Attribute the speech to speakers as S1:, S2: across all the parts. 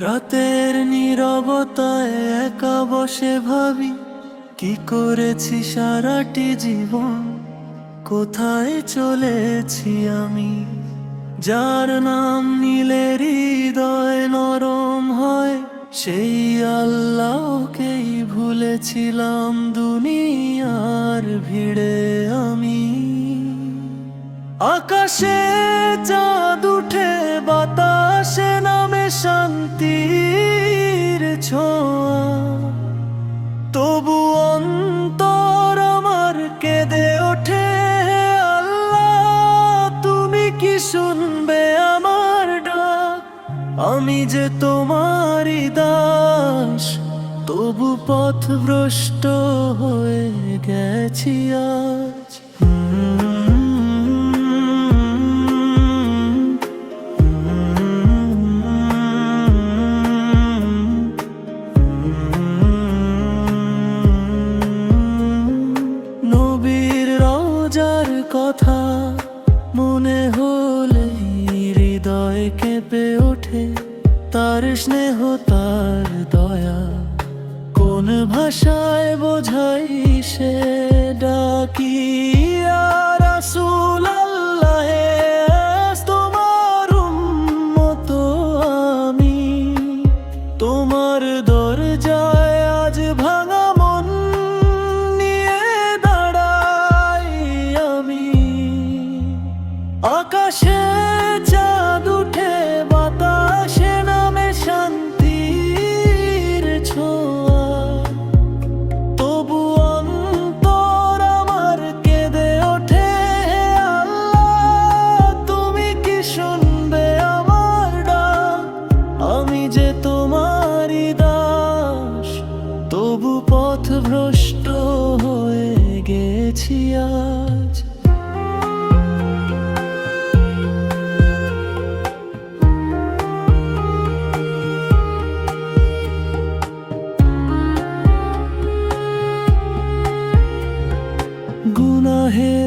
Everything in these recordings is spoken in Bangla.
S1: রাতের নীরবতায় একা বসে ভাবি, কি করেছি সারাটি জীবন? কোথায় চলেছি আমি? যার নাম নিলে হৃদয় নরম হয়, সেই আল্লাহকেই ভুলেছিলাম দুনিয়ার ভিড়ে আমি। আকাশে চাঁদ উঠে, বাতাসে নামে শান্তির ছোঁয়া। তবু অন্তর আমার কেঁদে ওঠে, আল্লাহ, তুমি কি শুনবে আমার ডাক? আমি যে তোমারই দাস, তবু পথ ভ্রষ্ট হয়ে গেছি আজ হলে হৃদয় কেঁপে ওঠে। তার স্নেহ তার কোন ভাষায় বোঝাই সে ডাকি? রাসুল আল্লাহ আকাশে চাঁদ উঠে, বাতাসে নামে শান্তির ছোঁয়া। তবু অন্তর আমার কেঁদে ওঠে আল্লাহ, তুমি কি শুনবে আমার ডাক? আমি যে তোমারই দাস, তবু পথ ভ্রষ্ট হয়ে গেছি আজ।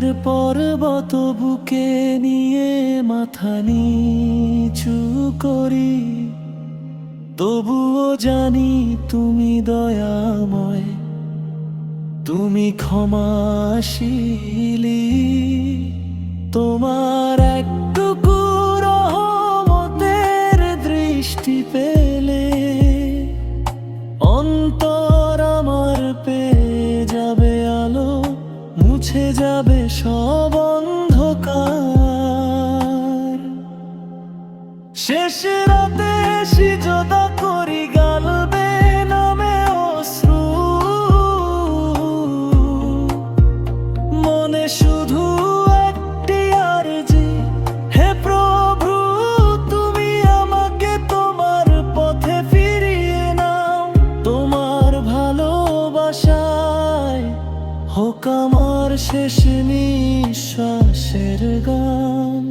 S1: গুনাহের পর্বত বুকে নিয়ে মাথা নিচু করি? তবুও জানি তুমি দয়াময়, তুমি ক্ষমাশীলি তোমার একটুকু শেষ রাতে সিজদা করি গালবে নামে অশ্রু। মনে শুধু একটি আরজি হে প্রভু, তুমি আমাকে তোমার পথে ফিরিয়ে নাও। তোমার ভালোবাসায় হোক আমার শেষ নিঃশ্বাসের গান।